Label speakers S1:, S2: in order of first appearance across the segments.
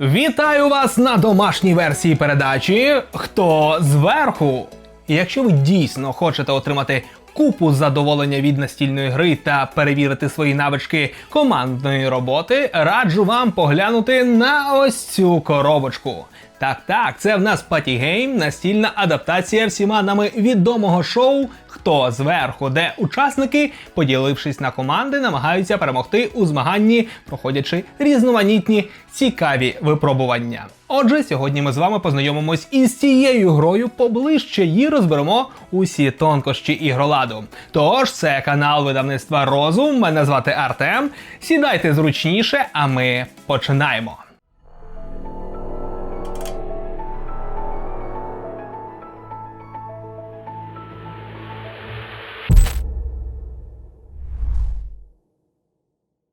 S1: Вітаю вас на домашній версії передачі Хто зверху. І якщо ви дійсно хочете отримати купу задоволення від настільної гри та перевірити свої навички командної роботи, раджу вам поглянути на ось цю коробочку. Так, так, це в нас патігейм, настільна адаптація всіма нами відомого шоу Хто зверху, де учасники, поділившись на команди, намагаються перемогти у змаганні, проходячи різноманітні цікаві випробування. Отже, сьогодні ми з вами познайомимось із цією грою поближче і розберемо усі тонкощі ігроладу. Тож, це канал видавництва Розум. Мене звати Артем. Сідайте зручніше, а ми починаємо.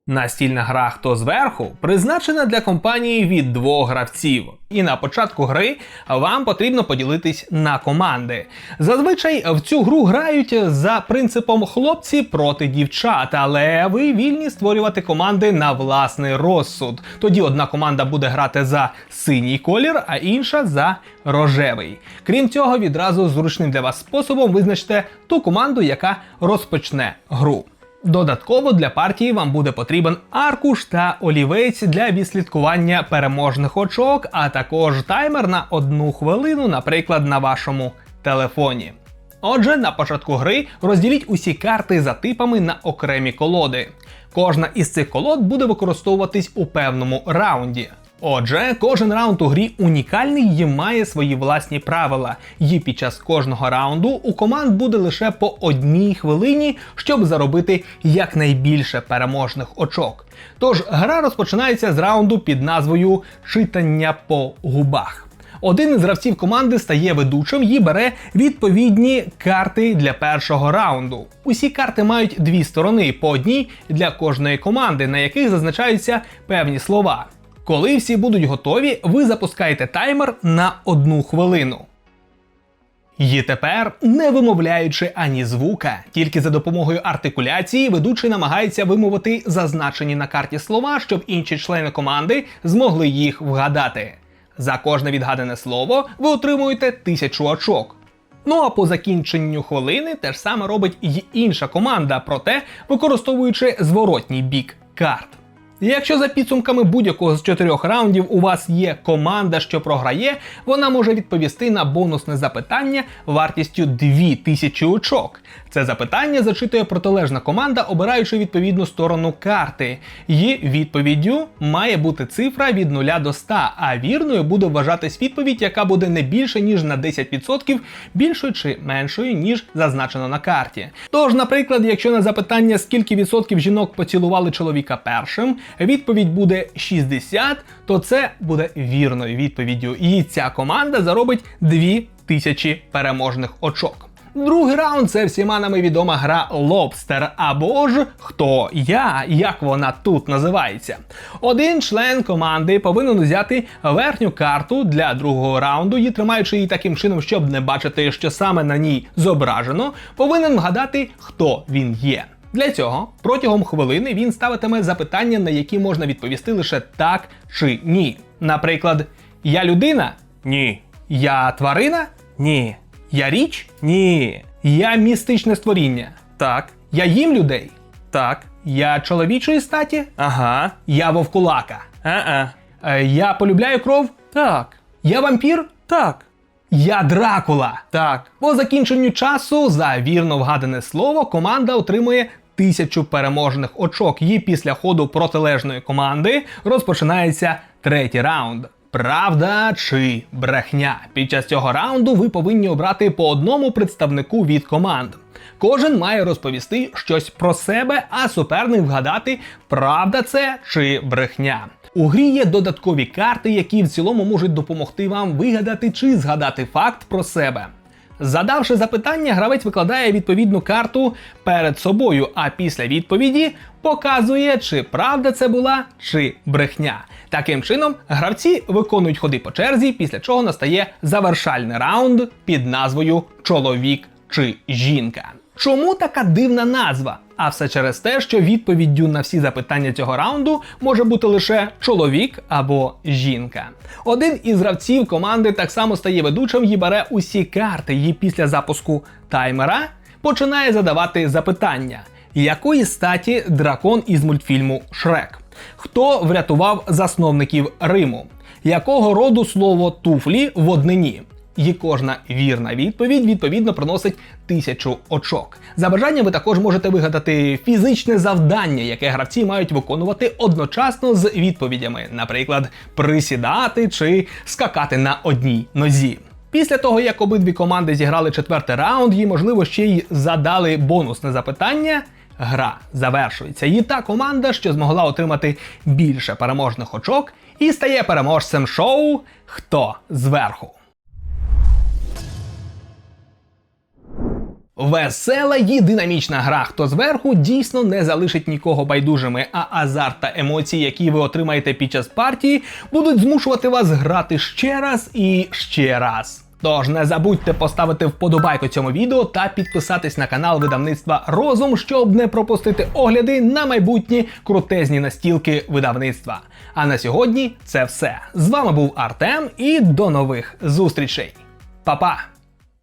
S1: Настільна гра Хто зверху призначена для компанії від двох гравців. І на початку гри вам потрібно поділитись на команди. Зазвичай в цю гру грають за принципом хлопці проти дівчат, але ви вільні створювати команди на власний розсуд. Тоді одна команда буде грати за синій колір, а інша за рожевий. Крім цього, відразу зручним для вас способом визначте ту команду, яка розпочне гру. Додатково для партії вам буде потрібен аркуш та олівець для відслідкування переможних очок, а також таймер на одну хвилину, наприклад, на вашому телефоні. Отже, на початку гри розділіть усі карти за типами на окремі колоди. Кожна із цих колод буде використовуватись у певному раунді. Отже, кожен раунд у грі унікальний і має свої власні правила. І під час кожного раунду у команд буде лише по одній хвилині, щоб заробити якнайбільше переможних очок. Тож гра розпочинається з раунду під назвою Читання по губах. Один із гравців команди стає ведучим і бере відповідні карти для першого раунду. Усі карти мають дві сторони, по одній для кожної команди, на яких зазначаються певні слова. Коли всі будуть готові, ви запускаєте таймер на одну хвилину. І тепер, не вимовляючи ані звука, тільки за допомогою артикуляції ведучий намагається вимовити зазначені на карті слова, щоб інші члени команди змогли їх вгадати. За кожне відгадане слово ви отримуєте тисячу очок. Ну а по закінченню хвилини те ж саме робить і інша команда, проте використовуючи зворотній бік карт. Якщо за підсумками будь-якого з чотирьох раундів у вас є команда, що програє, вона може відповісти на бонусне запитання вартістю 2000 очок. Це запитання зачитує протилежна команда, обираючи відповідну сторону карти. Її відповіддю має бути цифра від 0 до 100, а вірною буде вважатись відповідь, яка буде не більше ніж на 10% більшою чи меншою, ніж зазначено на карті. Тож, наприклад, якщо на запитання, скільки відсотків жінок поцілували чоловіка першим, відповідь буде 60, то це буде вірною відповіддю. І ця команда заробить 2000 переможних очок. Другий раунд це всіма нами відома гра Лобстер або ж Хто я, як вона тут називається. Один член команди повинен взяти верхню карту для другого раунду і тримаючи її таким чином, щоб не бачити, що саме на ній зображено, повинен вгадати, хто він є. Для цього протягом хвилини він ставитиме запитання, на які можна відповісти лише так чи ні. Наприклад, я людина?
S2: Ні.
S1: Я тварина?
S2: Ні.
S1: Я річ?
S2: Ні.
S1: Я містичне створіння.
S2: Так.
S1: Я їм людей.
S2: Так.
S1: Я чоловічої статі.
S2: Ага.
S1: Я вовкулака.
S2: А-а.
S1: Е, Я полюбляю кров.
S2: Так.
S1: Я вампір.
S2: Так.
S1: Я Дракула.
S2: Так.
S1: По закінченню часу за вірно вгадане слово команда отримує тисячу переможних очок. І після ходу протилежної команди розпочинається третій раунд. Правда чи брехня? Під час цього раунду ви повинні обрати по одному представнику від команд. Кожен має розповісти щось про себе, а суперник вгадати, правда це чи брехня. У грі є додаткові карти, які в цілому можуть допомогти вам вигадати чи згадати факт про себе. Задавши запитання, гравець викладає відповідну карту перед собою, а після відповіді показує, чи правда це була, чи брехня. Таким чином, гравці виконують ходи по черзі, після чого настає завершальний раунд під назвою Чоловік чи жінка. Чому така дивна назва? А все через те, що відповіддю на всі запитання цього раунду може бути лише чоловік або жінка. Один із гравців команди так само стає ведучим і бере усі карти, і після запуску таймера починає задавати запитання, якої статі дракон із мультфільму Шрек? Хто врятував засновників Риму? Якого роду слово туфлі в однині? І кожна вірна відповідь відповідно приносить тисячу очок. За бажанням ви також можете вигадати фізичне завдання, яке гравці мають виконувати одночасно з відповідями, наприклад, присідати чи скакати на одній нозі. Після того, як обидві команди зіграли четвертий раунд, і, можливо, ще й задали бонусне запитання. Гра завершується. І та команда, що змогла отримати більше переможних очок, і стає переможцем шоу Хто зверху. Весела і динамічна гра, хто зверху дійсно не залишить нікого байдужими, а азарт та емоції, які ви отримаєте під час партії, будуть змушувати вас грати ще раз і ще раз. Тож не забудьте поставити вподобайку цьому відео та підписатись на канал видавництва Розум, щоб не пропустити огляди на майбутні крутезні настілки видавництва. А на сьогодні це все. З вами був Артем і до нових зустрічей. Па-па!